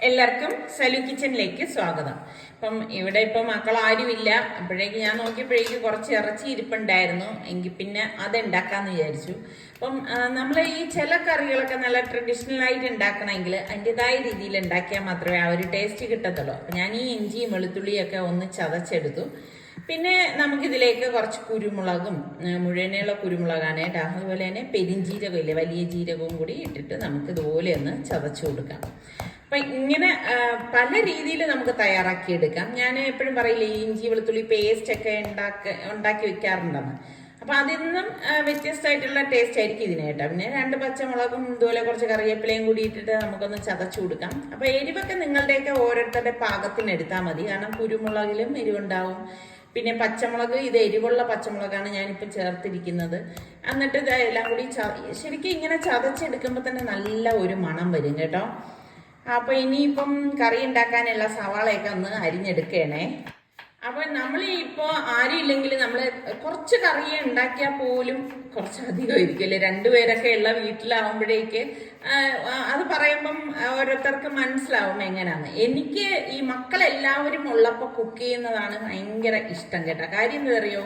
എല്ലാവർക്കും സലു കിച്ചണിലേക്ക് സ്വാഗതം. അപ്പം ഇവിടെ ഇപ്പം മക്കൾ ആരുമില്ല. അപ്പോഴേക്ക് ഞാൻ നോക്കിയപ്പോഴേക്ക് കുറച്ച് ഇറച്ചി ഇരിപ്പുണ്ടായിരുന്നു. എങ്കിൽ പിന്നെ അത് ഉണ്ടാക്കാന്ന് വിചാരിച്ചു. അപ്പം നമ്മൾ ഈ ചില കറികളൊക്കെ നല്ല ട്രഡീഷണൽ ആയിട്ട് ഉണ്ടാക്കണമെങ്കിൽ അതിന്റെതായ രീതിയിൽ ഉണ്ടാക്കിയാൽ മാത്രമേ ആ ഒരു ടേസ്റ്റ് കിട്ടത്തുള്ളൂ. അപ്പം ഞാൻ ഈ ഇഞ്ചിയും വെളുത്തുള്ളിയൊക്കെ ഒന്ന് ചതച്ചെടുത്തു. പിന്നെ നമുക്കിതിലേക്ക് കുറച്ച് കുരുമുളകും മുഴുവനുള്ള കുരുമുളകാണ് അതുപോലെ തന്നെ പെരിഞ്ചീരകം ഇല്ലേ വലിയ ജീരകവും കൂടി ഇട്ടിട്ട് നമുക്ക് ഇതുപോലെ ഒന്ന് ചതച്ചു കൊടുക്കാം. അപ്പം ഇങ്ങനെ പല രീതിയിൽ നമുക്ക് തയ്യാറാക്കിയെടുക്കാം ഞാൻ എപ്പോഴും പറയില്ലേ ഇഞ്ചി വെളുത്തുള്ളി പേസ്റ്റ് ഒക്കെ ഉണ്ടാക്കി ഉണ്ടാക്കി വെക്കാറുണ്ടെന്ന്. അപ്പം ആ, വ്യത്യസ്തമായിട്ടുള്ള ടേസ്റ്റ് ആയിരിക്കും ഇതിന് കേട്ടോ. പിന്നെ രണ്ട് പച്ചമുളകും ഇതുപോലെ കുറച്ച് കറിവേപ്പിലയും കൂടി ഇട്ടിട്ട് നമുക്കൊന്ന് ചതച്ചു കൊടുക്കാം. അപ്പം എരിവൊക്കെ നിങ്ങളുടെയൊക്കെ ഓരോരുത്തരുടെ പാകത്തിന് എടുത്താൽ മതി. കാരണം കുരുമുളകിലും എരിവുണ്ടാവും. പിന്നെ പച്ചമുളക് ഇത് എരിവുള്ള പച്ചമുളകാണ് ഞാനിപ്പോൾ ചേർത്തിരിക്കുന്നത്. എന്നിട്ട് ഇത് എല്ലാം കൂടി ശരിക്കും ഇങ്ങനെ ചതച്ചെടുക്കുമ്പോൾ തന്നെ നല്ല ഒരു മണം വരും കേട്ടോ. അപ്പോൾ ഇനിയിപ്പം കറി ഉണ്ടാക്കാനുള്ള സവാളയൊക്കെ ഒന്ന് അരിഞ്ഞെടുക്കണേ. അപ്പോൾ നമ്മൾ ഇപ്പോൾ ആരും ഇല്ലെങ്കിൽ നമ്മൾ കുറച്ച് കറി ഉണ്ടാക്കിയാൽ പോലും കുറച്ച് അധികം ഇരിക്കുമല്ലേ രണ്ടുപേരൊക്കെ ഉള്ള വീട്ടിലാവുമ്പോഴേക്ക് അത് പറയുമ്പം ഓരോരുത്തർക്ക് മനസ്സിലാവും എങ്ങനെയാന്ന് എനിക്ക് ഈ മക്കളെല്ലാവരും ഉള്ളപ്പോൾ കുക്ക് ചെയ്യുന്നതാണ് ഭയങ്കര ഇഷ്ടം കേട്ടോ. കാര്യം എന്താ അറിയോ?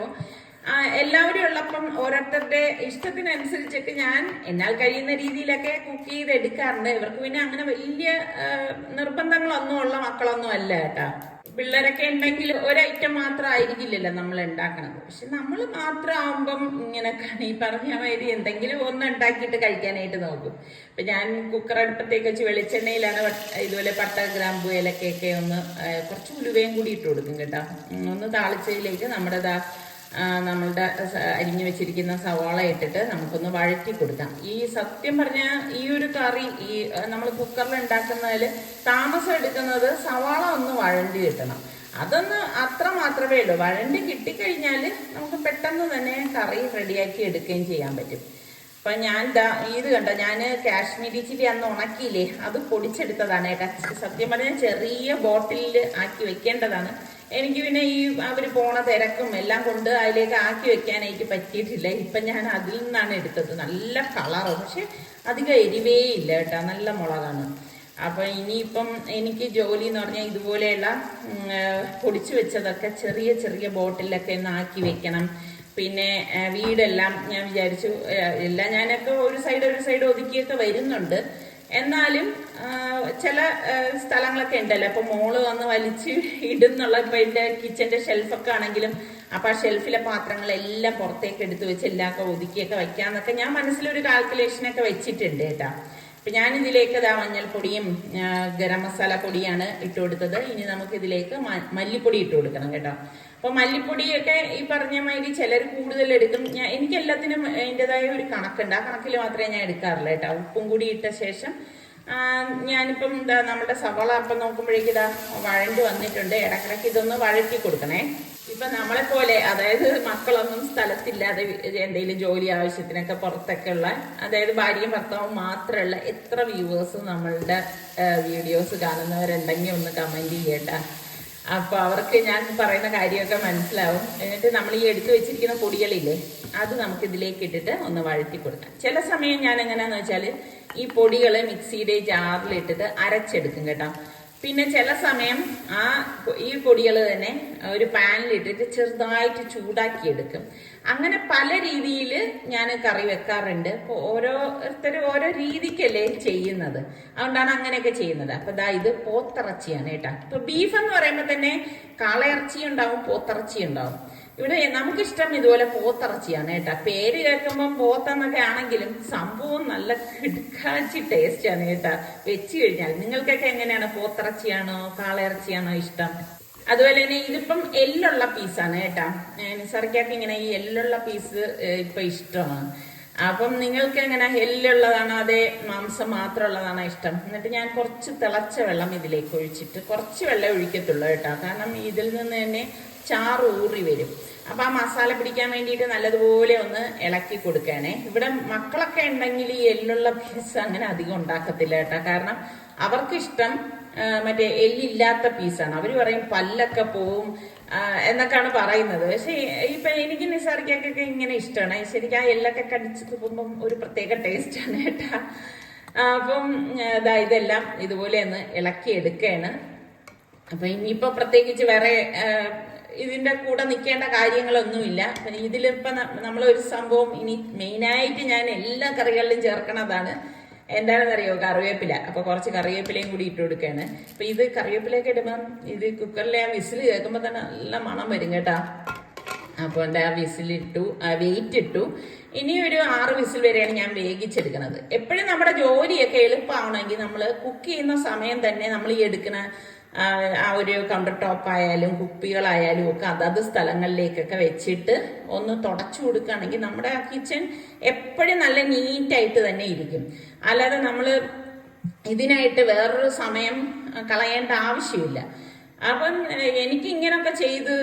എല്ലാവരും ഉള്ളപ്പം ഓരോരുത്തരുടെ ഇഷ്ടത്തിനനുസരിച്ചൊക്കെ ഞാൻ എന്നാൽ കഴിയുന്ന രീതിയിലൊക്കെ കുക്ക് ചെയ്ത് എടുക്കാറുണ്ട്. ഇവർക്ക് പിന്നെ അങ്ങനെ വലിയ നിർബന്ധങ്ങളൊന്നും ഉള്ള മക്കളൊന്നും അല്ല കേട്ടാ. പിള്ളേരൊക്കെ ഉണ്ടെങ്കിൽ ഒരൈറ്റം ഐറ്റം മാത്രം ആയിരിക്കില്ലല്ലോ നമ്മൾ ഉണ്ടാക്കണത്. പക്ഷെ നമ്മൾ മാത്രം ആവുമ്പം ഇങ്ങനെ ഈ പറഞ്ഞ മാതിരി എന്തെങ്കിലും ഒന്ന് ഉണ്ടാക്കിയിട്ട് കഴിക്കാനായിട്ട് നോക്കും. ഇപ്പൊ ഞാൻ കുക്കർ അടുപ്പത്തേക്ക് വെച്ച് വെളിച്ചെണ്ണയിലാണ് ഇതുപോലെ പട്ട ഗ്രാമ്പു ഏലക്കയൊക്കെ ഒന്ന് കുറച്ച് ഉലുവയും കൂടി ഇട്ട് കൊടുക്കും കേട്ടോ. ഒന്ന് താളിച്ചതിലേക്ക് നമ്മുടെ ദാ നമ്മളുടെ അരിഞ്ഞു വെച്ചിരിക്കുന്ന സവാള ഇട്ടിട്ട് നമുക്കൊന്ന് വഴറ്റി കൊടുക്കാം. ഈ സത്യം പറഞ്ഞാൽ ഈ ഒരു കറി ഈ നമ്മൾ കുക്കറിൽ ഉണ്ടാക്കുന്നതിൽ താമസം എടുക്കുന്നത് സവാള ഒന്ന് വഴണ്ടി കിട്ടണം. അതൊന്ന് അത്ര മാത്രമേ ഉള്ളൂ. വഴണ്ടി കിട്ടിക്കഴിഞ്ഞാൽ നമുക്ക് പെട്ടെന്ന് തന്നെ കറി റെഡിയാക്കി എടുക്കുകയും ചെയ്യാൻ പറ്റും. അപ്പം ഞാൻ ദാ ഇത് കണ്ടോ ഞാൻ കാശ്മീരി ചില്ലി അന്ന് ഉണക്കിയില്ലേ അത് പൊടിച്ചെടുത്തതാണ്. കേട്ടോ സത്യം പറഞ്ഞാൽ ചെറിയ ബോട്ടിലിൽ ആക്കി വെക്കേണ്ടതാണ്. എനിക്ക് പിന്നെ ഈ അവർ പോണ തിരക്കും എല്ലാം കൊണ്ട് അതിലേക്ക് ആക്കി വെക്കാനായിട്ട് പറ്റിയിട്ടില്ല. ഇപ്പൊ ഞാൻ അതിൽ നിന്നാണ് എടുത്തത്. നല്ല കളറ് പക്ഷെ അധികം എരിവേ ഇല്ല കേട്ടോ. നല്ല മുളകാണ്. അപ്പൊ ഇനിയിപ്പം എനിക്ക് ജോലി എന്ന് പറഞ്ഞാൽ ഇതുപോലെയുള്ള പൊടിച്ചു വെച്ചതൊക്കെ ചെറിയ ചെറിയ ബോട്ടിലൊക്കെ ഒന്ന് ആക്കി വെക്കണം. പിന്നെ വീടെല്ലാം ഞാൻ വിചാരിച്ചു എല്ലാം ഞാനൊക്കെ ഒരു സൈഡ് ഒരു സൈഡ് ഒതുക്കിയൊക്കെ വരുന്നുണ്ട്. എന്നാലും ചില സ്ഥലങ്ങളൊക്കെ ഉണ്ടല്ലോ? അപ്പൊ മോൾ വന്ന് വലിച്ച് ഇടുന്നുള്ള ഇപ്പൊ എന്റെ കിച്ചന്റെ ഷെൽഫൊക്കെ ആണെങ്കിലും അപ്പൊ ആ ഷെൽഫിലെ പാത്രങ്ങളെല്ലാം പുറത്തേക്ക് എടുത്തു വെച്ച് എല്ലാം ഒക്കെ ഒതുക്കിയൊക്കെ വെക്കാന്നൊക്കെ ഞാൻ മനസ്സിലൊരു കാൽക്കുലേഷനൊക്കെ വെച്ചിട്ടുണ്ട് കേട്ടാ. അപ്പൊ ഞാൻ ഇതിലേക്ക് ഇതാ മഞ്ഞൾപ്പൊടിയും ഗരം മസാല പൊടിയാണ് ഇട്ടു കൊടുത്തത്. ഇനി നമുക്ക് ഇതിലേക്ക് മല്ലിപ്പൊടി ഇട്ടു കൊടുക്കണം കേട്ടോ. അപ്പൊ മല്ലിപ്പൊടിയൊക്കെ ഈ പറഞ്ഞ മാതിരി ചിലർ കൂടുതൽ എടുക്കും. ഞാൻ എനിക്ക് എല്ലാത്തിനും അതിന്റെതായ ഒരു കണക്കുണ്ട്. ആ കണക്കിൽ മാത്രമേ ഞാൻ എടുക്കാറുള്ളൂ കേട്ടോ. ഉപ്പും കൂടി ഇട്ട ശേഷം ഞാനിപ്പം എന്താ നമ്മുടെ സവാള അപ്പം നോക്കുമ്പോഴേക്കും ഇതാ വഴണ്ട് വന്നിട്ടുണ്ട്. ഇടക്കിടക്ക് ഇതൊന്ന് വഴറ്റി കൊടുക്കണേ. ഇപ്പൊ നമ്മളെ പോലെ അതായത് മക്കളൊന്നും സ്ഥലത്തില്ലാതെ എന്തെങ്കിലും ജോലി ആവശ്യത്തിനൊക്കെ പുറത്തൊക്കെ ഉള്ള അതായത് ഭാര്യയും ഭർത്താവും മാത്രമുള്ള എത്ര വ്യൂവേഴ്സ് നമ്മളുടെ വീഡിയോസ് കാണുന്നവരുണ്ടെങ്കിൽ ഒന്ന് കമന്റ് ചെയ്യേണ്ട അപ്പൊ അവർക്ക് ഞാൻ പറയുന്ന കാര്യമൊക്കെ മനസ്സിലാവും. എന്നിട്ട് നമ്മൾ ഈ എടുത്തു വെച്ചിരിക്കുന്ന പൊടികളില്ലേ അത് നമുക്ക് ഇതിലേക്ക് ഇട്ടിട്ട് ഒന്ന് വഴറ്റി കൊടുക്കാം. ചില സമയം ഞാൻ എങ്ങനെയാന്ന് വെച്ചാൽ ഈ പൊടികൾ മിക്സിയുടെ ജാറിലിട്ടിട്ട് അരച്ചെടുക്കും കേട്ടോ. പിന്നെ ചില സമയം ആ ഈ പൊടികൾ തന്നെ ഒരു പാനിലിട്ടിട്ട് ചെറുതായിട്ട് ചൂടാക്കി എടുക്കും അങ്ങനെ പല രീതിയിൽ ഞാൻ കറി വെക്കാറുണ്ട്. അപ്പോൾ ഓരോരുത്തരും ഓരോ രീതിക്കല്ലേ ചെയ്യുന്നത്. അതുകൊണ്ടാണ് അങ്ങനെയൊക്കെ ചെയ്യുന്നത്. അപ്പൊ ഇതാ ഇത് പോത്തിറച്ചിയാണ് കേട്ടോ. ഇപ്പൊ ബീഫ് എന്ന് പറയുമ്പോൾ തന്നെ കാളയിറച്ചി ഉണ്ടാവും പോത്തിറച്ചി ഉണ്ടാവും ഇവിടെ നമുക്കിഷ്ടം ഇതുപോലെ പോത്തിറച്ചിയാണ് കേട്ടോ. പേര് കേൾക്കുമ്പോൾ പോത്തെന്നൊക്കെ ആണെങ്കിലും സംഭവം നല്ല കിടക്കാച്ചി ടേസ്റ്റാണ് കേട്ടോ. വെച്ച് കഴിഞ്ഞാൽ നിങ്ങൾക്കൊക്കെ എങ്ങനെയാണ് പോത്തിറച്ചിയാണോ കാളയിറച്ചിയാണോ ഇഷ്ടം? അതുപോലെ തന്നെ ഇതിപ്പം എല്ലുള്ള പീസാണ് കേട്ടാ. നിസർക്കൊക്കെ ഇങ്ങനെ ഈ എല്ലുള്ള പീസ് ഇപ്പൊ ഇഷ്ടമാണ്. അപ്പം നിങ്ങൾക്ക് എങ്ങനെ എല്ലുള്ളതാണോ അതേ മാംസം മാത്രമുള്ളതാണോ ഇഷ്ടം? എന്നിട്ട് ഞാൻ കുറച്ച് തിളച്ച വെള്ളം ഇതിലേക്ക് ഒഴിച്ചിട്ട് കുറച്ച് വെള്ളം ഒഴിക്കത്തുള്ളൂ കേട്ടോ. കാരണം ഇതിൽ നിന്ന് തന്നെ ചാറ് ഊറി വരും. അപ്പൊ ആ മസാല പിടിക്കാൻ വേണ്ടിയിട്ട് നല്ലതുപോലെ ഒന്ന് ഇളക്കി കൊടുക്കാനേ. ഇവിടെ മക്കളൊക്കെ ഉണ്ടെങ്കിൽ ഈ എല്ലുള്ള പീസ് അങ്ങനെ അധികം ഉണ്ടാക്കത്തില്ല കേട്ടോ. കാരണം അവർക്കിഷ്ടം മറ്റേ എല്ലില്ലാത്ത പീസാണ് അവർ പറയും പല്ലൊക്കെ പോവും എന്നൊക്കെയാണ് പറയുന്നത്. പക്ഷെ ഇപ്പൊ എനിക്ക് നിസാറിക്കൊക്കെ ഇങ്ങനെ ഇഷ്ടമാണ് ശരിക്കും ആ എല്ലൊക്കെ കടിച്ച് തുപ്പുമ്പം ഒരു പ്രത്യേക ടേസ്റ്റാണ് കേട്ടാ. അപ്പം ഇതാ ഇതെല്ലാം ഇതുപോലെ ഒന്ന് ഇളക്കി എടുക്കുകയാണ് അപ്പൊ ഇനിയിപ്പോ പ്രത്യേകിച്ച് വേറെ ആ, ഇതിന്റെ കൂടെ നിൽക്കേണ്ട കാര്യങ്ങളൊന്നുമില്ല. അപ്പൊ നമ്മളൊരു നമ്മൾ ഒരു സംഭവം ഇനി മെയിനായിട്ട് ഞാൻ എല്ലാ കറികളിലും ചേർക്കണതാണ്. എന്താണെന്നറിയോ? കറിവേപ്പില. അപ്പൊ കുറച്ച് കറിവേപ്പിലയും കൂടി ഇട്ട് കൊടുക്കുകയാണ് അപ്പൊ ഇത് കറിവേപ്പിലയൊക്കെ ഇടുമ്പം ഇത് കുക്കറിലെ ആ വിസിൽ കേൾക്കുമ്പോൾ തന്നെ നല്ല മണം വരും കേട്ടാ. അപ്പോൾ എന്താ വിസിലിട്ടു ആ വെയിറ്റ് ഇട്ടു. ഇനി ഒരു ആറ് വിസിൽ വരെയാണ് ഞാൻ വേഗിച്ചെടുക്കുന്നത് എപ്പോഴും നമ്മുടെ ജോലിയൊക്കെ എളുപ്പമാവണമെങ്കിൽ നമ്മൾ കുക്ക് ചെയ്യുന്ന സമയം തന്നെ നമ്മൾ ഈ എടുക്കുന്ന ആ, ഒരു കൗണ്ടർ ടോപ്പ് ആയാലും കുപ്പികളായാലും ഒക്കെ അതത് സ്ഥലങ്ങളിലേക്കൊക്കെ വെച്ചിട്ട് ഒന്ന് തുടച്ചു കൊടുക്കുകയാണെങ്കിൽ നമ്മുടെ കിച്ചൺ എപ്പോഴും നല്ല നീറ്റായിട്ട് തന്നെ ഇരിക്കും. അല്ലാതെ നമ്മൾ ഇതിനായിട്ട് വേറൊരു സമയം കളയേണ്ട ആവശ്യമില്ല. അപ്പം എനിക്ക് ഇങ്ങനൊക്കെ ചെയ്ത്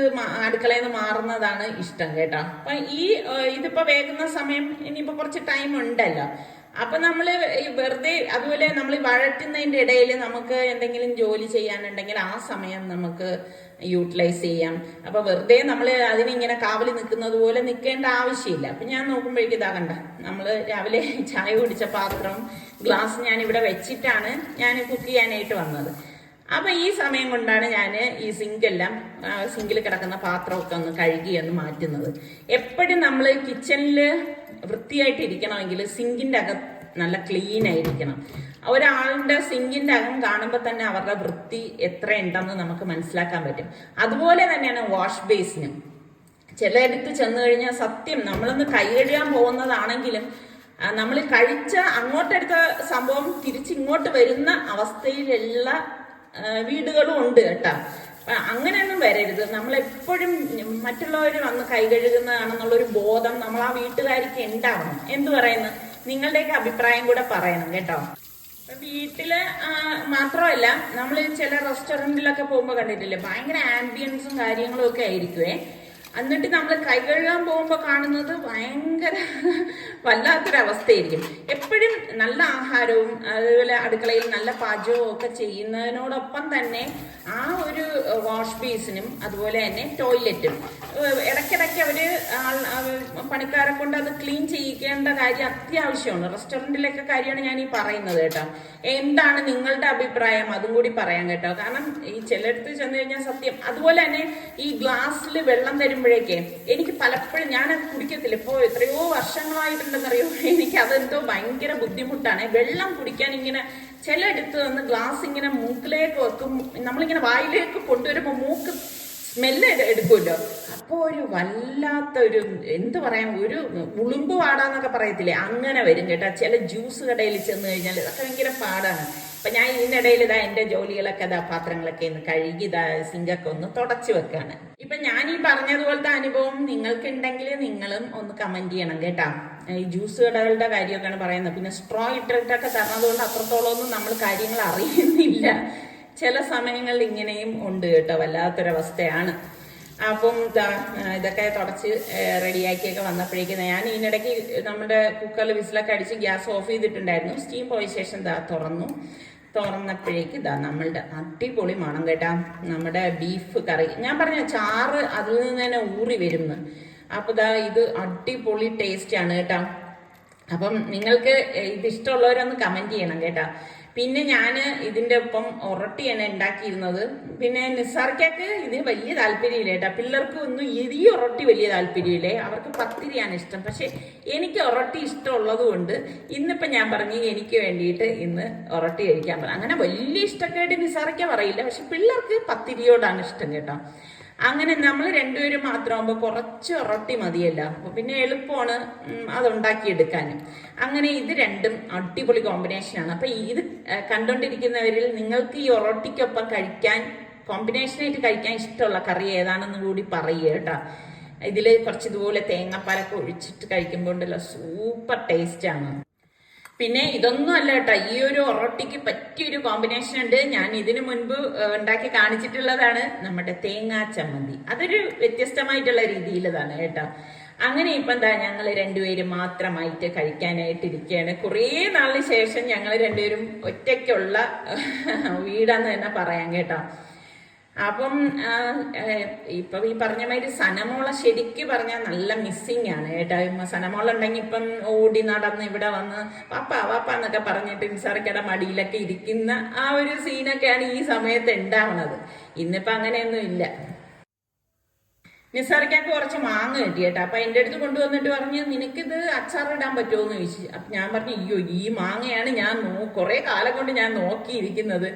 അടുക്കളയിൽ നിന്ന് മാറുന്നതാണ് ഇഷ്ടം കേട്ടോ. അപ്പം ഈ ഇതിപ്പോൾ ഇതിപ്പോ വേകുന്ന സമയം ഇനിയിപ്പോൾ കുറച്ച് ടൈം ഉണ്ടല്ലോ. അപ്പൊ നമ്മൾ ഈ വെറുതെ അതുപോലെ നമ്മൾ വഴറ്റുന്നതിന്റെ ഇടയിൽ നമുക്ക് എന്തെങ്കിലും ജോലി ചെയ്യാനുണ്ടെങ്കിൽ ആ സമയം നമുക്ക് യൂട്ടിലൈസ് ചെയ്യാം. അപ്പൊ വെറുതെ നമ്മൾ അതിനിങ്ങനെ കാവലി നിൽക്കുന്നത് പോലെ നിൽക്കേണ്ട ആവശ്യമില്ല. അപ്പൊ ഞാൻ നോക്കുമ്പോഴേക്കും ഇതാ കണ്ട നമ്മൾ രാവിലെ ചായ കുടിച്ച പാത്രം ഗ്ലാസ് ഞാൻ ഇവിടെ വെച്ചിട്ടാണ് ഞാൻ കുക്ക് ചെയ്യാനായിട്ട് വന്നത്. അപ്പൊ ഈ സമയം കൊണ്ടാണ് ഞാൻ ഈ സിങ്ക് എല്ലാം സിങ്കിൽ കിടക്കുന്ന പാത്രമൊക്കെ ഒന്ന് കഴുകി ഒന്ന് മാറ്റുന്നത്. എപ്പോഴും നമ്മൾ കിച്ചണിൽ വൃത്തിയായിട്ട് ഇരിക്കണമെങ്കിൽ സിങ്കിന്റെ അകം നല്ല ക്ലീൻ ആയിരിക്കണം. ഒരാളുടെ സിങ്കിന്റെ അകം കാണുമ്പോൾ തന്നെ അവരുടെ വൃത്തി എത്ര ഉണ്ടെന്ന് നമുക്ക് മനസ്സിലാക്കാൻ പറ്റും. അതുപോലെ തന്നെയാണ് വാഷ് ബേസിനും ചിലയിടത്ത് ചെന്ന് കഴിഞ്ഞാൽ സത്യം നമ്മളൊന്ന് കൈ കഴുകാൻ പോകുന്നതാണെങ്കിലും നമ്മൾ കഴിച്ച അങ്ങോട്ടെടുത്ത സംഭവം തിരിച്ചിങ്ങോട്ട് വരുന്ന അവസ്ഥയിലുള്ള വീടുകളും ഉണ്ട് കേട്ടോ. അങ്ങനെയൊന്നും വരരുത്. നമ്മളെപ്പോഴും മറ്റുള്ളവർ വന്ന് കൈ കഴുകുന്നതാണെന്നുള്ളൊരു ബോധം നമ്മൾ ആ വീട്ടുകാർക്ക് ഉണ്ടാവണം. എന്ത് പറയുന്നു? നിങ്ങളുടെയൊക്കെ അഭിപ്രായം കൂടെ പറയണം കേട്ടോ. വീട്ടിൽ മാത്രമല്ല നമ്മൾ ചില റെസ്റ്റോറന്റിലൊക്കെ പോകുമ്പോ കണ്ടിട്ടില്ലേ? ഭയങ്കര ആംബിയൻസും കാര്യങ്ങളും ഒക്കെ ആയിരിക്കുവേ. എന്നിട്ട് നമ്മൾ കൈ കഴുകാൻ പോകുമ്പോൾ കാണുന്നത് ഭയങ്കര വല്ലാത്തൊരവസ്ഥയായിരിക്കും. എപ്പോഴും നല്ല ആഹാരവും അതുപോലെ അടുക്കളയിൽ നല്ല പാചകവും ഒക്കെ ചെയ്യുന്നതിനോടൊപ്പം തന്നെ ആ ഒരു വാഷ് ബേസിനും അതുപോലെ തന്നെ ടോയ്ലറ്റും ഇടയ്ക്കിടയ്ക്ക് അവർ പണിക്കാരെ കൊണ്ട് അത് ക്ലീൻ ചെയ്യിക്കേണ്ട കാര്യം അത്യാവശ്യമാണ്. റെസ്റ്റോറന്റിലൊക്കെ കാര്യമാണ് ഞാൻ ഈ പറയുന്നത് കേട്ടോ. എന്താണ് നിങ്ങളുടെ അഭിപ്രായം? അതും കൂടി പറയാം കേട്ടോ. കാരണം ഈ ചിലയിടത്ത് ചെന്ന് കഴിഞ്ഞാൽ സത്യം. അതുപോലെ തന്നെ ഈ ഗ്ലാസ്സിൽ വെള്ളം തരുമ്പോഴേക്കേ എനിക്ക് പലപ്പോഴും ഞാൻ അത് കുടിക്കത്തില്ല. ഇപ്പോൾ എത്രയോ വർഷങ്ങളായിട്ടുണ്ടെന്നറിയോ? എനിക്ക് അതെന്തോ ഭയങ്കര ബുദ്ധിമുട്ടാണ്. വെള്ളം കുടിക്കാൻ ഇങ്ങനെ ചിലയിടത്ത് നിന്ന് ഗ്ലാസ് ഇങ്ങനെ മൂക്കിലേക്ക് വെക്കും. നമ്മളിങ്ങനെ വായിലേക്ക് കൊണ്ടുവരുമ്പോൾ മൂക്ക് സ്മെല്ല് എടുക്കുമല്ലോ. അപ്പോ ഒരു വല്ലാത്ത ഒരു എന്ത് പറയാം ഒരു ഉളുമ്പ് പാടാന്നൊക്കെ പറയത്തില്ലേ? അങ്ങനെ വരും കേട്ടോ. ചില ജ്യൂസ് കടയിൽ ചെന്ന് കഴിഞ്ഞാൽ ഇതൊക്കെ ഭയങ്കര പാടാണ്. അപ്പൊ ഞാൻ ഇതിനിടയിൽ ഇതാ എന്റെ ജോലികളൊക്കെ ഇതാ പാത്രങ്ങളൊക്കെ ഒന്ന് കഴുകി ഇതാ സിങ്കൊക്കെ ഒന്ന് തുടച്ചു വെക്കാണ്. ഇപ്പൊ ഞാൻ ഈ പറഞ്ഞതുപോലത്തെ അനുഭവം നിങ്ങൾക്കുണ്ടെങ്കിൽ നിങ്ങളും ഒന്ന് കമന്റ് ചെയ്യണം കേട്ടാ. ഈ ജ്യൂസ് കടകളുടെ കാര്യമൊക്കെയാണ് പറയുന്നത്. പിന്നെ സ്ട്രോ ഇട്ടിട്ടൊക്കെ തരണതുകൊണ്ട് അത്രത്തോളം ഒന്നും നമ്മൾ കാര്യങ്ങൾ അറിയുന്നില്ല. ചില സമയങ്ങളിൽ ഇങ്ങനെയും ഉണ്ട് കേട്ടോ. വല്ലാത്തൊരവസ്ഥയാണ്. അപ്പം ഇതൊക്കെ തുടച്ച് റെഡിയാക്കിയൊക്കെ വന്നപ്പോഴേക്കും ഞാൻ ഇതിനിടയ്ക്ക് നമ്മുടെ കുക്കറിൽ വിസിലൊക്കെ അടിച്ച് ഗ്യാസ് ഓഫ് ചെയ്തിട്ടുണ്ടായിരുന്നു. സ്റ്റീം പോയ ശേഷം ദാ തുറന്നു. തുറന്നപ്പോഴേക്ക് ഇതാ നമ്മളുടെ അടിപൊളി മണം കേട്ടാ. നമ്മുടെ ബീഫ് കറി. ഞാൻ പറഞ്ഞ ചാറ് അതിൽ നിന്ന് തന്നെ ഊറി വരുന്നു അപ്പൊ ഇതാ ഇത് അടിപൊളി ടേസ്റ്റ് ആണ് കേട്ടാ. അപ്പം നിങ്ങൾക്ക് ഇത് ഇഷ്ടമുള്ളവരൊന്ന് കമന്റ് ചെയ്യണം കേട്ടാ. പിന്നെ ഞാൻ ഇതിന്റെ ഒപ്പം ഒറട്ടിയാണ് ഉണ്ടാക്കിയിരുന്നത് പിന്നെ നിസാർക്കൊക്കെ ഇത് വലിയ താല്പര്യമില്ല കേട്ടോ. പിള്ളേർക്ക് ഒന്നും ഈ ഉറട്ടി വലിയ താല്പര്യമില്ലേ. അവർക്ക് പത്തിരിയാണ് ഇഷ്ടം. പക്ഷെ എനിക്ക് ഉറട്ടി ഇഷ്ടമുള്ളത് കൊണ്ട് ഇന്നിപ്പം ഞാൻ പറഞ്ഞു എനിക്ക് വേണ്ടിയിട്ട് ഇന്ന് ഉറട്ടി കഴിക്കാൻ പറഞ്ഞു. അങ്ങനെ വലിയ ഇഷ്ടക്കേട് നിസാർക്ക പറയില്ല. പക്ഷെ പിള്ളേർക്ക് പത്തിരിയോടാണ് ഇഷ്ടം കേട്ടോ. അങ്ങനെ നമ്മൾ രണ്ടുപേരും മാത്രമാകുമ്പോൾ കുറച്ച് ഉറട്ടി മതിയല്ല. അപ്പോൾ പിന്നെ എളുപ്പമാണ് അതുണ്ടാക്കിയെടുക്കാനും. അങ്ങനെ ഇത് രണ്ടും അടിപൊളി കോമ്പിനേഷനാണ് അപ്പം ഇത് ഏഹ്, കണ്ടോണ്ടിരിക്കുന്നവരിൽ നിങ്ങൾക്ക് ഈ ഒറോട്ടിക്കൊപ്പം കഴിക്കാൻ കോമ്പിനേഷനായിട്ട് കഴിക്കാൻ ഇഷ്ടമുള്ള കറി ഏതാണെന്ന് കൂടി പറയുക കേട്ടോ. ഇതിൽ കുറച്ച് ഇതുപോലെ തേങ്ങാപ്പാലൊക്കെ ഒഴിച്ചിട്ട് കഴിക്കുമ്പോൾ ഉണ്ടല്ലോ സൂപ്പർ ടേസ്റ്റ് ആണ് പിന്നെ ഇതൊന്നും അല്ല കേട്ടോ ഈ ഒരു ഒറോട്ടിക്ക് പറ്റിയൊരു കോമ്പിനേഷൻ ഉണ്ട്. ഞാൻ ഇതിനു മുൻപ് ഉണ്ടാക്കി കാണിച്ചിട്ടുള്ളതാണ് നമ്മുടെ തേങ്ങാ ചമ്മന്തി. അതൊരു വ്യത്യസ്തമായിട്ടുള്ള രീതിയിലതാണ് കേട്ടോ. അങ്ങനെ ഇപ്പൊ എന്താ ഞങ്ങൾ രണ്ടുപേരും മാത്രമായിട്ട് കഴിക്കാനായിട്ട് ഇരിക്കുകയാണ് കുറേ നാളിന് ശേഷം ഞങ്ങൾ രണ്ടുപേരും ഒറ്റയ്ക്കുള്ള വീടാന്ന് തന്നെ പറയാം കേട്ടോ. അപ്പം ഇപ്പം ഈ പറഞ്ഞ മാതിരി സനമോളെ ശരിക്ക് പറഞ്ഞാൽ നല്ല മിസ്സിങ് ആണ് കേട്ടോ. സനമോളുണ്ടെങ്കിൽ ഇപ്പം ഓടി നടന്ന് ഇവിടെ വന്ന് പാപ്പ വാപ്പ എന്നൊക്കെ പറഞ്ഞിട്ട് നിസാറിക്കയുടെ മടിയിലൊക്കെ ഇരിക്കുന്ന ആ ഒരു സീനൊക്കെയാണ് ഈ സമയത്ത് ഉണ്ടാവുന്നത് ഇന്നിപ്പം അങ്ങനെയൊന്നും ഇല്ല. നിസാറിക്കാക്ക് കുറച്ച് മാങ്ങ കിട്ടി കേട്ടോ. അപ്പൊ എന്റെ അടുത്ത് കൊണ്ടുവന്നിട്ട് പറഞ്ഞ് നിനക്കിത് അച്ചാറിടാൻ പറ്റുമോ എന്ന് ചോദിച്ചു. അപ്പൊ ഞാൻ പറഞ്ഞു അയ്യോ ഈ മാങ്ങയാണ് ഞാൻ നോ കുറെ കാലം കൊണ്ട് ഞാൻ നോക്കിയിരിക്കുന്നത്.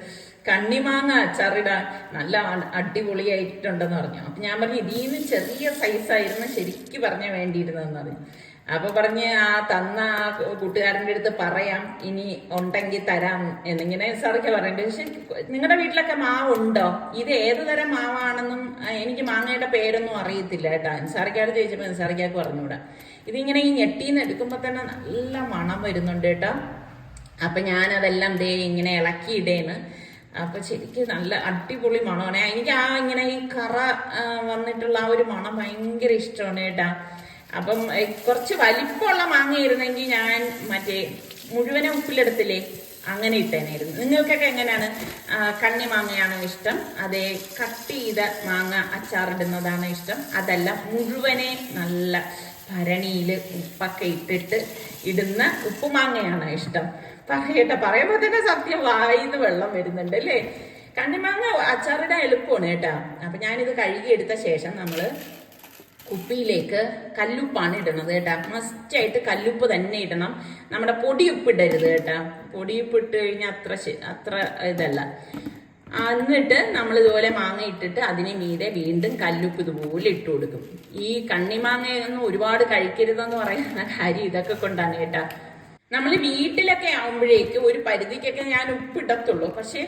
കണ്ണിമാങ്ങ അച്ചാറിടാൻ നല്ല അടിപൊളിയായിട്ടുണ്ടെന്ന് പറഞ്ഞു. അപ്പൊ ഞാൻ പറഞ്ഞു ഇതിന്ന് ചെറിയ സൈസായിരുന്നു ശരിക്കും പറഞ്ഞ വേണ്ടിയിരുന്നതെന്ന് പറഞ്ഞു. അപ്പൊ പറഞ്ഞ് ആ തന്ന ആ കൂട്ടുകാരന്റെ അടുത്ത് പറയാം. ഇനി ഉണ്ടെങ്കിൽ തരാം. എന്നിങ്ങനെ സാറൊക്കെ പറയുന്നുണ്ട് പക്ഷെ നിങ്ങളുടെ വീട്ടിലൊക്കെ മാവുണ്ടോ ഇത് ഏത് തരം മാവാണെന്നും എനിക്ക് മാങ്ങയുടെ പേരൊന്നും അറിയത്തില്ല കേട്ടോ. സാറിക്കാട് ചോദിച്ചപ്പോൾ സാറിക്കാക്ക് പറഞ്ഞുകൂടാ ഇതിങ്ങനെ ഈ ഞെട്ടിന്ന് എടുക്കുമ്പോൾ തന്നെ നല്ല മണം വരുന്നുണ്ട് കേട്ടോ. അപ്പൊ ഞാനതെല്ലാം ദേ ഇങ്ങനെ ഇളക്കിയിടേന്ന്. അപ്പൊ ശരിക്കും നല്ല അടിപൊളി മണമാണ്. എനിക്ക് ആ ഇങ്ങനെ ഈ കറ വന്നിട്ടുള്ള ആ ഒരു മണം ഭയങ്കര ഇഷ്ടമാണ് കേട്ടാ. അപ്പം കുറച്ച് വലിപ്പമുള്ള മാങ്ങയായിരുന്നെങ്കിൽ ഞാൻ മറ്റേ മുഴുവനെ ഉപ്പിലെടുത്തില്ലേ അങ്ങനെ ഇട്ടേനായിരുന്നു. നിങ്ങൾക്കൊക്കെ എങ്ങനെയാണ്? കണ്ണി മാങ്ങയാണ് ഇഷ്ടം? അതേ കട്ട് ചെയ്ത മാങ്ങ അച്ചാറിടുന്നതാണോ ഇഷ്ടം? അതല്ല മുഴുവനെ നല്ല ഭരണിയിൽ ഉപ്പൊക്കെ ഇട്ടിട്ട് ഇടുന്ന ഉപ്പുമാങ്ങയാണോ ഇഷ്ടം? പറയട്ടെ പറയുമ്പോൾ തന്നെ സത്യം വായിന്ന് വെള്ളം വരുന്നുണ്ട് അല്ലേ? കണ്ണിമാങ്ങ അച്ചാറിടാൻ എളുപ്പമാണ് കേട്ടാ. അപ്പൊ ഞാനിത് കഴുകിയെടുത്ത ശേഷം നമ്മൾ കുപ്പിയിലേക്ക് കല്ലുപ്പാണ് ഇടണത് കേട്ടാ. മസ്റ്റായിട്ട് കല്ലുപ്പ് തന്നെ ഇടണം. നമ്മുടെ പൊടിയുപ്പ് ഇടരുത് കേട്ടാ. പൊടിയുപ്പ് ഇട്ട് കഴിഞ്ഞാൽ അത്ര അത്ര ഇതല്ല. എന്നിട്ട് നമ്മൾ ഇതുപോലെ മാങ്ങ ഇട്ടിട്ട് അതിന് മീതെ വീണ്ടും കല്ലുപ്പ് ഇതുപോലെ ഇട്ട് കൊടുക്കും. ഈ കണ്ണിമാങ്ങയൊന്നും ഒരുപാട് കഴിക്കരുതെന്ന് പറയുന്ന കാര്യം ഇതൊക്കെ കൊണ്ടാണ് കേട്ടാ. നമ്മൾ വീട്ടിലൊക്കെ ആവുമ്പോഴേക്ക് ഒരു പരിധിക്കൊക്കെ ഞാൻ ഉപ്പിടത്തുള്ളൂ. പക്ഷെ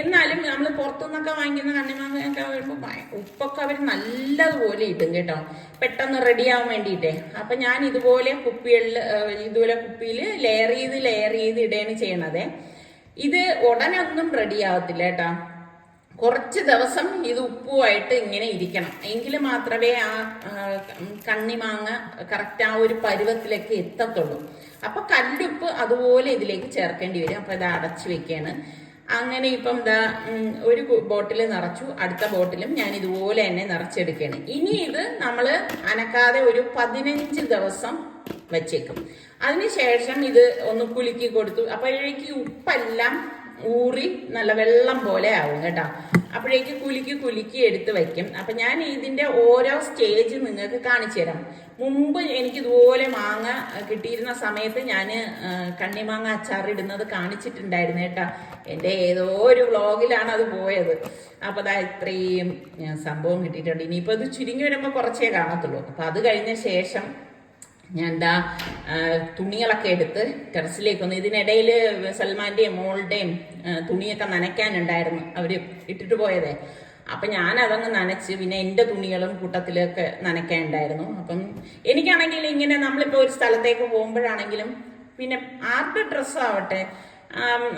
എന്നാലും നമ്മൾ പുറത്തുനിന്നൊക്കെ വാങ്ങിക്കുന്ന കണ്ണിമാങ്ങയൊക്കെ വരുമ്പോൾ ഉപ്പൊക്കെ അവർ നല്ലതുപോലെ ഇടും കേട്ടോ. പെട്ടെന്ന് റെഡിയാവാൻ വേണ്ടിയിട്ടേ. അപ്പൊ ഞാൻ ഇതുപോലെ കുപ്പികളിൽ ഇതുപോലെ കുപ്പിയിൽ ലെയർ ചെയ്ത് ലെയർ ചെയ്ത് ഇടുകയാണ് ചെയ്യണത്. ഇത് ഉടനൊന്നും റെഡി ആവത്തില്ല കേട്ടാ. കുറച്ച് ദിവസം ഇത് ഉപ്പുമായിട്ട് ഇങ്ങനെ ഇരിക്കണം. എങ്കിൽ മാത്രമേ ആ കണ്ണിമാങ്ങ കറക്റ്റ് ആ ഒരു പരുവത്തിലേക്ക് എത്തത്തുള്ളൂ. അപ്പൊ കല്ലുപ്പ് അതുപോലെ ഇതിലേക്ക് ചേർക്കേണ്ടി വരും. അപ്പൊ ഇത് അടച്ചു വെക്കുകയാണ് അങ്ങനെ ഇപ്പം എന്താ ഒരു ബോട്ടിൽ നിറച്ചു. അടുത്ത ബോട്ടിലും ഞാൻ ഇതുപോലെ തന്നെ നിറച്ചെടുക്കുകയാണ്. ഇനി ഇത് നമ്മൾ അനക്കാതെ ഒരു പതിനഞ്ച് ദിവസം വെച്ചേക്കും. അതിനുശേഷം ഇത് ഒന്ന് കുലുക്കി കൊടുത്തു. അപ്പോഴേക്ക് ഉപ്പെല്ലാം ഊറി നല്ല വെള്ളം പോലെ ആവും കേട്ടോ. അപ്പോഴേക്ക് കുലുക്കി കുലുക്കി എടുത്ത് വയ്ക്കും. അപ്പം ഞാൻ ഇതിന്റെ ഓരോ സ്റ്റേജ് നിങ്ങൾക്ക് കാണിച്ചു തരാം. മുമ്പ് എനിക്ക് ഇതുപോലെ മാങ്ങ കിട്ടിയിരുന്ന സമയത്ത് ഞാൻ കണ്ണിമാങ്ങ അച്ചാറിടുന്നത് കാണിച്ചിട്ടുണ്ടായിരുന്നു കേട്ടോ. എന്റെ ഏതോ ഒരു വ്ളോഗിലാണ് അത് പോയത്. അപ്പോൾ അതാ ഇത്രയും സംഭവം കിട്ടിയിട്ടുണ്ട്. ഇനിയിപ്പോൾ ഇത് ചുരുങ്ങി വരുമ്പോൾ കുറച്ചേ കാണത്തുള്ളൂ. അപ്പോൾ അത് കഴിഞ്ഞ ശേഷം ഞാൻ എന്താ തുണികളൊക്കെ എടുത്ത് ടെറസിലേക്ക് വന്നു ഇതിനിടയിൽ സൽമാന്റെയും മോളുടെയും തുണിയൊക്കെ നനയ്ക്കാനുണ്ടായിരുന്നു. അവർ ഇട്ടിട്ട് പോയതേ. അപ്പൊ ഞാൻ അതങ്ങ് നനച്ച് പിന്നെ എന്റെ തുണികളും കൂട്ടത്തിലൊക്കെ നനയ്ക്കാനുണ്ടായിരുന്നു. അപ്പം എനിക്കാണെങ്കിൽ ഇങ്ങനെ നമ്മളിപ്പോ ഒരു സ്ഥലത്തേക്ക് പോകുമ്പോഴാണെങ്കിലും പിന്നെ ആരുടെ ഡ്രസ്സ് ആവട്ടെ ആം,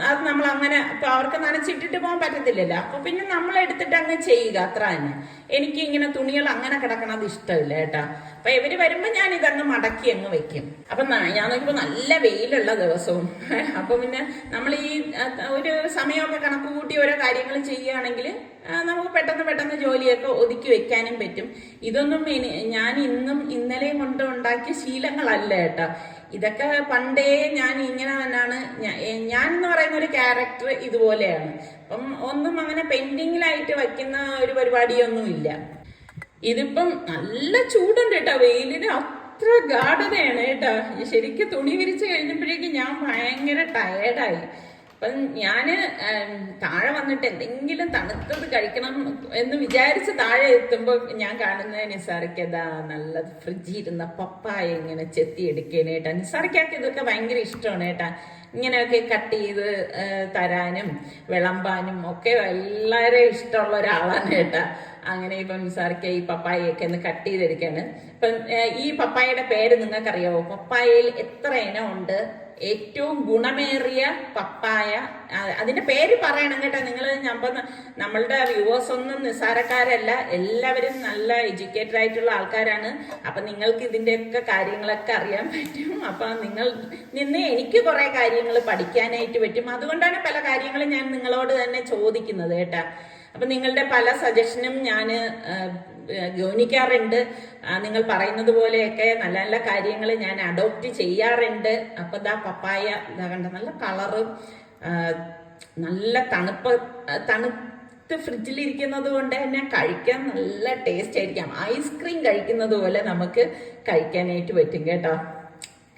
അത് നമ്മൾ അങ്ങനെ ഇപ്പൊ അവർക്ക് നനച്ചിട്ടിട്ട് പോകാൻ പറ്റത്തില്ലല്ലോ. അപ്പൊ പിന്നെ നമ്മൾ എടുത്തിട്ട് അങ്ങ് ചെയ്യുക അത്ര തന്നെ. എനിക്ക് ഇങ്ങനെ തുണികൾ അങ്ങനെ കിടക്കണത് ഇഷ്ടമില്ല കേട്ടാ. അപ്പൊ ഇവർ വരുമ്പോ ഞാൻ ഇതങ്ങ് മടക്കി അങ്ങ് വെക്കും. അപ്പൊ ഞാൻ നോക്കിയപ്പോ നല്ല വെയിലുള്ള ദിവസവും. അപ്പൊ പിന്നെ നമ്മൾ ഈ ഒരു സമയമൊക്കെ കണക്ക് കൂട്ടി ഓരോ കാര്യങ്ങൾ ചെയ്യുകയാണെങ്കിൽ നമുക്ക് പെട്ടെന്ന് പെട്ടെന്ന് ജോലിയൊക്കെ ഒതുക്കി വെക്കാനും പറ്റും. ഇതൊന്നും ഞാൻ ഇന്നും ഇന്നലെയും കൊണ്ട് ഉണ്ടാക്കിയ ശീലങ്ങളല്ല കേട്ടോ. ഇതൊക്കെ പണ്ടേ ഞാൻ ഇങ്ങനെ തന്നെയാണ് ഞാൻ എന്ന് പറയുന്ന ഒരു ക്യാരക്ടർ ഇതുപോലെയാണ്. അപ്പം ഒന്നും അങ്ങനെ പെൻഡിങ്ങിലായിട്ട് വയ്ക്കുന്ന ഒരു പരിപാടിയൊന്നും ഇല്ല ഇതിപ്പം നല്ല ചൂടുണ്ട് കേട്ടോ. വെയിലിന് അത്ര ഗാഠതയാണ് കേട്ടോ. ശരിക്കും തുണി വിരിച്ചു കഴിഞ്ഞപ്പോഴേക്കും ഞാൻ ഭയങ്കര ടയേർഡായി അപ്പം ഞാൻ താഴെ വന്നിട്ട് എന്തെങ്കിലും തണുത്തത് കഴിക്കണം എന്ന് വിചാരിച്ച് താഴെ എത്തുമ്പോൾ ഞാൻ കാണുന്ന നിസാറിക്ക് അതാ നല്ലത് ഫ്രിഡ്ജിൽ ഇരുന്ന പപ്പായ ഇങ്ങനെ ചെത്തി എടുക്കാനായിട്ടാ നിസാറിക്കാക്ക് ഇതൊക്കെ ഭയങ്കര ഇഷ്ടമാണ് ഏട്ടാ ഇങ്ങനെയൊക്കെ കട്ട് ചെയ്ത് തരാനും വിളമ്പാനും ഒക്കെ വളരെ ഇഷ്ടമുള്ള ഒരാളാണ് കേട്ടാ അങ്ങനെ ഇപ്പം നിസാറിക്ക ഈ പപ്പായയൊക്കെ ഒന്ന് കട്ട് ചെയ്തെടുക്കാണ്. ഇപ്പം ഈ പപ്പായയുടെ പേര് നിങ്ങൾക്കറിയാവോ? പപ്പായയിൽ എത്ര ഇനം ഉണ്ട്? ഏറ്റവും ഗുണമേറിയ പപ്പായ. അതിന്റെ പേര് പറയണം കേട്ടോ. നിങ്ങൾ അപ്പം നമ്മളുടെ വ്യൂവേഴ്സ് ഒന്നും നിസ്സാരക്കാരല്ല. എല്ലാവരും നല്ല എഡ്യൂക്കേറ്റഡ് ആയിട്ടുള്ള ആൾക്കാരാണ്. അപ്പൊ നിങ്ങൾക്ക് ഇതിന്റെയൊക്കെ കാര്യങ്ങളൊക്കെ അറിയാൻ പറ്റും. അപ്പൊ നിങ്ങൾ നിന്ന് എനിക്ക് കുറെ കാര്യങ്ങൾ പഠിക്കാനായിട്ട് പറ്റും. അതുകൊണ്ടാണ് പല കാര്യങ്ങളും ഞാൻ നിങ്ങളോട് തന്നെ ചോദിക്കുന്നത് കേട്ടാ. അപ്പൊ നിങ്ങളുടെ പല സജഷനും ഞാൻ ഗൗനിക്കാറുണ്ട്. നിങ്ങൾ പറയുന്നത് പോലെയൊക്കെ നല്ല നല്ല കാര്യങ്ങൾ ഞാൻ അഡോപ്റ്റ് ചെയ്യാറുണ്ട്. അപ്പൊ ഇതാ പപ്പായ ഇതാ കണ്ട നല്ല കളറും നല്ല തണുപ്പ് തണുത്ത് ഫ്രിഡ്ജിലിരിക്കുന്നത് കൊണ്ട് തന്നെ കഴിക്കാൻ നല്ല ടേസ്റ്റ് ആയിരിക്കാം. ഐസ്ക്രീം കഴിക്കുന്നത് പോലെ നമുക്ക് കഴിക്കാനായിട്ട് പറ്റും കേട്ടോ.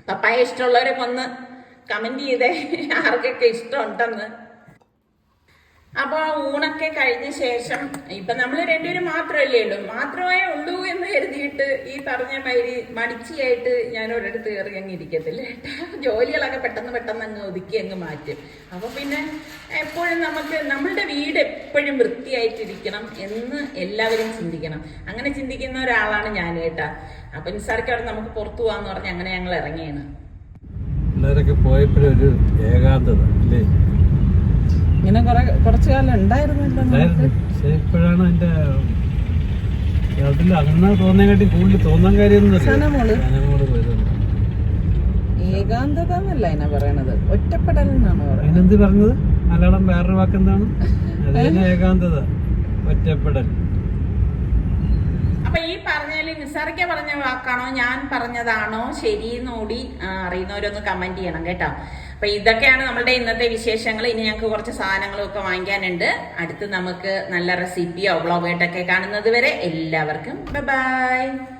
പപ്പായ ഇഷ്ടമുള്ളവരൊക്കെ ഒന്ന് കമന്റ് ചെയ്തേ. ആർക്കൊക്കെ ഇഷ്ടമുണ്ടെന്ന്. അപ്പൊ ആ ഊണൊക്കെ കഴിഞ്ഞ ശേഷം ഇപ്പൊ നമ്മൾ രണ്ടുപേരും മാത്രമല്ലേ ഉള്ളൂ. മാത്രമേ ഉള്ളൂ എന്ന് കരുതിയിട്ട് ഈ പറഞ്ഞ മാതിരി മടിച്ചിയായിട്ട് ഞാൻ ഒരിടത്ത് കയറി അങ്ങ് ഇരിക്കത്തില്ല. ജോലികളൊക്കെ പെട്ടെന്ന് പെട്ടെന്ന് അങ്ങ് ഒതുക്കി അങ്ങ് മാറ്റും. അപ്പൊ പിന്നെ എപ്പോഴും നമുക്ക് നമ്മളുടെ വീട് എപ്പോഴും വൃത്തിയായിട്ടിരിക്കണം എന്ന് എല്ലാവരും ചിന്തിക്കണം. അങ്ങനെ ചിന്തിക്കുന്ന ഒരാളാണ് ഞാൻ കേട്ടാ. അപ്പൊ നിസ്സാർക്ക് അവിടെ നമുക്ക് പുറത്തു പോവാന്ന് പറഞ്ഞ് അങ്ങനെ ഞങ്ങൾ ഇറങ്ങിയാണ്. പിള്ളേരൊക്കെ പോയപ്പോഴൊരു ഏകാന്തത അല്ലേ ഇങ്ങനെ കുറെ കുറച്ചു കാലം ഉണ്ടായിരുന്നല്ലോ ഇപ്പോഴാണ് അന്ന് കൂടുതൽ തോന്നാൻ ഏകാന്തത എന്നല്ല അതിനെ പറയണത്. ഒറ്റപ്പെടൽ എന്നാണ് പറയുന്നത് പറഞ്ഞത്? മലയാളം വേറൊരു വാക്കെന്താണ് ഏകാന്തത ഒറ്റപ്പെടൽ. അപ്പൊ ഈ പറഞ്ഞാൽ നിസാറിക്ക പറഞ്ഞ വാക്കാണോ? ഞാൻ പറഞ്ഞതാണോ? ശരിയെന്നോടി എന്നുകൂടി അറിയുന്നവരൊന്ന് കമന്റ് ചെയ്യണം കേട്ടോ. അപ്പൊ ഇതൊക്കെയാണ് നമ്മളുടെ ഇന്നത്തെ വിശേഷങ്ങൾ. ഇനി ഞങ്ങൾക്ക് കുറച്ച് സാധനങ്ങളും ഒക്കെ വാങ്ങിക്കാനുണ്ട്. അടുത്ത് നമുക്ക് നല്ല റെസിപ്പിയോ വ്ളോഗായിട്ടൊക്കെ കാണുന്നത് വരെ എല്ലാവർക്കും ബൈ ബൈ